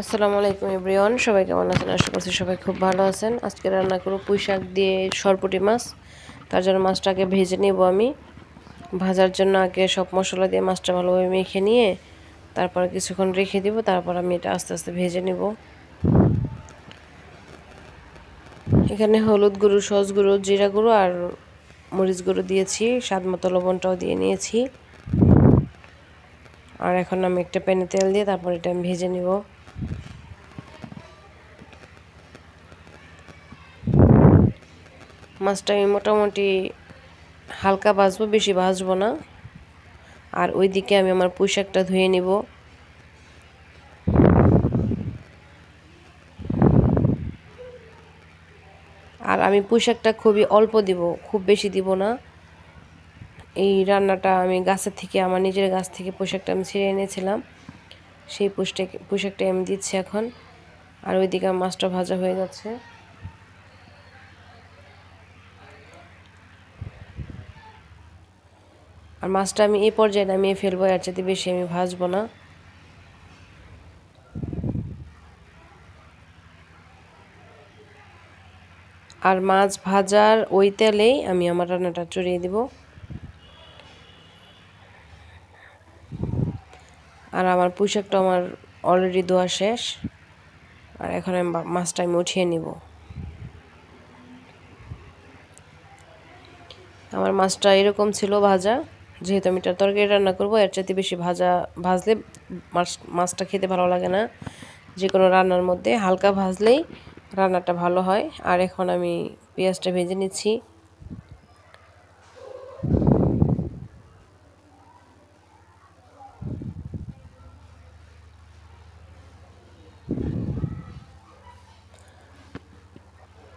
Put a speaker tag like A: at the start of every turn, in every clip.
A: আসসালামু আলাইকুম, এভরিওয়ান। সবাই কেমন আছেন? আশা করছি সবাই খুব ভালো আছেন। আজকে রান্না করব পুঁই শাক দিয়ে সরপুটি মাছ। তার জন্য মাছটাকে ভেজে নেব আমি। ভাজার জন্য আগে সব মশলা দিয়ে মাছটা ভালোভাবে মেখে নিয়ে তারপর কিছুক্ষণ রেখে দিব। তারপর আমি এটা আস্তে আস্তে ভেজে নেব। এখানে হলুদ গুঁড়ো, সস গুঁড়ো, জিরা গুঁড়ো আর মরিচ গুঁড়ো দিয়েছি। স্বাদ মতো লবণটাও দিয়ে নিয়েছি। আর এখন আমি একটা প্যানে তেল দিয়ে তারপর এটা আমি ভেজে নিব। মাছটা আমি মোটামুটি হালকা ভাজবো, বেশি ভাজবো না। আর ওইদিকে আমি আমার পোশাকটা ধুয়ে নিব। আর আমি পোশাকটা খুবই অল্প দিব, খুব বেশি দিব না। এই রান্নাটা আমি গাছের থেকে, আমার নিজের গাছ থেকে পোশাকটা আমি ছিঁড়ে এনেছিলাম। সেই পোশাক পোশাকটা আমি দিচ্ছি এখন। আর ওইদিকে মাছটা ভাজা হয়ে যাচ্ছে। আর মাছটা আমি এই পর্যায়ে নামিয়ে ফেলব, এর চাইতে বেশি আমি ভাজবো না। আর মাছ ভাজার ওই তেলেই আমি আমার রান্নাটা চড়িয়ে দিব। আর আমার পোশাকটা আমার অলরেডি ধোয়া শেষ। আর এখন আমি মাছটা আমি উঠিয়ে নিব। আমার মাছটা এরকম ছিল ভাজা। যেহেতু আমি এটা তরকারি রান্না করব, এর চাইতে বেশি ভাজা ভাজলে মাছ মাছটা খেতে ভালো লাগে না। যে কোনো রান্নার মধ্যে হালকা ভাজলেই রান্নাটা ভালো হয়। আর এখন আমি পেঁয়াজটা ভেজে নিচ্ছি।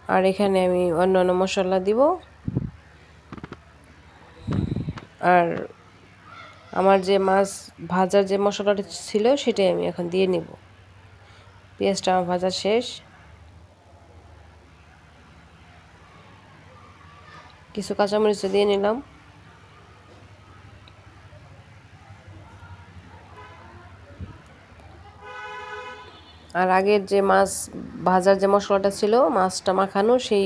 A: আর এখানে আমি অন্য অন্য মশলা দিব। আর আমার যে মাছ ভাজার যে মশলাটা ছিল সেটাই আমি এখন দিয়ে নিব। পেঁয়াজটা আমার ভাজা শেষ। কিছু কাঁচামরিচ দিয়ে নিলাম। আর আগের যে মাছ ভাজার যে মশলাটা ছিল, মাছটা মাখানো, সেই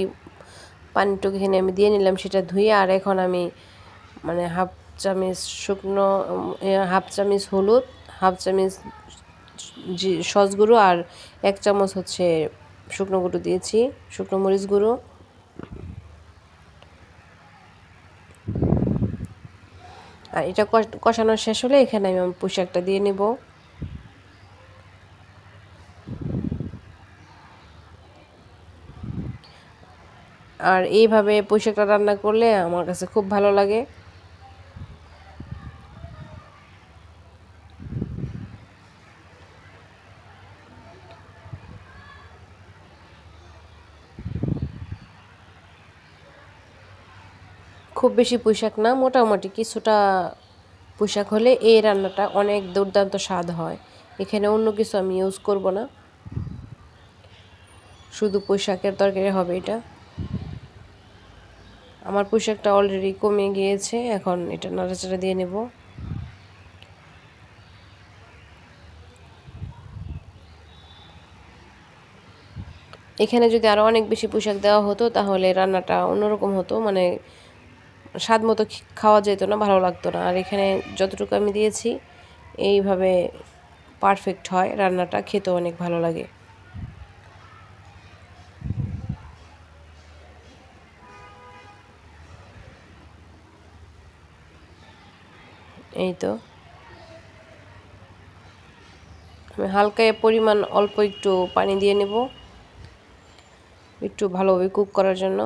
A: পানিটুকু এখানে আমি দিয়ে নিলাম, সেটা ধুয়ে, আর এখন আমি মানে হাফ চামিচ শুকনো হাফ চামিচ হলুদ, হাফ চামিচ সস গুঁড়ো, আর এক চামচ হচ্ছে শুকনো গুঁড়ো দিয়েছি, শুকনো মরিচ গুঁড়ো। আর এটা কষানো শেষ হলে এখানে আমি আমার পোশাকটা দিয়ে নেব। আর এইভাবে পোশাকটা রান্না করলে আমার কাছে খুব ভালো লাগে। খুব বেশি পোশাক না, মোটামুটি কিছুটা পোশাক হলে এই রান্নাটা অনেক দুর্দান্ত স্বাদ হয়। এখানে অন্য কিছু আমি ইউজ করব না। শুধু পোশাকের তরকারি হবে এটা। আমার পোশাকটা অলরেডি কমে গিয়েছে, এখন এটা নাড়াচাড়া দিয়ে নেব। এখানে যদি আরও অনেক বেশি পোশাক দেওয়া হতো, তাহলে রান্নাটা অন্যরকম হতো মানে স্বাদ মতো খাওয়া যেত না, ভালো লাগতো না। আর এখানে যতটুকু আমি দিয়েছি, এইভাবে পারফেক্ট হয় রান্নাটা খেতে অনেক ভালো লাগে। এই তো আমি হালকা পরিমাণ অল্প একটু পানি দিয়ে নেব, একটু ভালোভাবে কুক করার জন্য।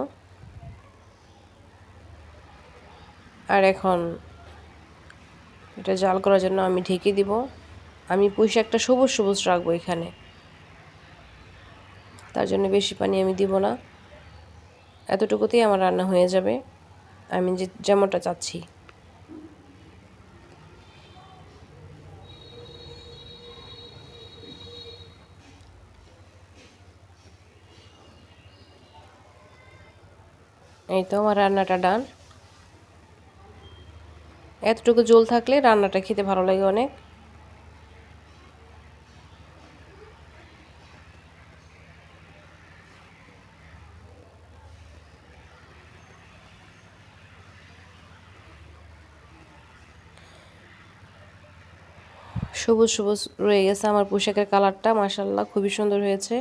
A: আর এখন এটা জাল করার জন্য আমি ঢেকে দিব। আমি পুঁই একটা সবুজ সবুজ রাখব এখানে। তার জন্য বেশি পানি আমি দিব না। এতটুকুতেই আমার রান্না হয়ে যাবে। আমি যে যেমনটা চাচ্ছি। এই তো আমার রান্নাটা ডান। এতটুকু জল থাকলে রান্নাটা খেতে ভালো লাগে অনেক। সবুজ সবুজ রয়ে গেছে আমার পোশাকের কালারটা মাসাল্লাহ খুবই সুন্দর হয়েছে।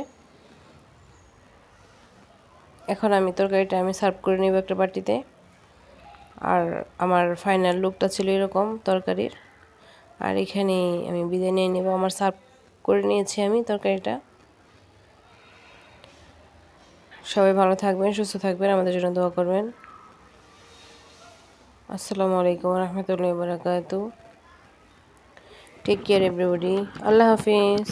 A: এখন আমি তরকারিটা আমি সার্ভ করে নেব একটা বাটিতে। আর আমার ফাইনাল লুকটা ছিল এরকম তরকারির। আর এখানে আমি বিদায় নিয়ে নেব, আমার সার্ভ করে নিয়েছি আমি তরকারিটা। সবাই ভালো থাকবেন, সুস্থ থাকবেন, আমাদের জন্য দোয়া করবেন। আসসালামু আলাইকুম রহমতুল্লাহ বারাকাতু টেক কেয়ার এভরিবডি আল্লাহ হাফিজ।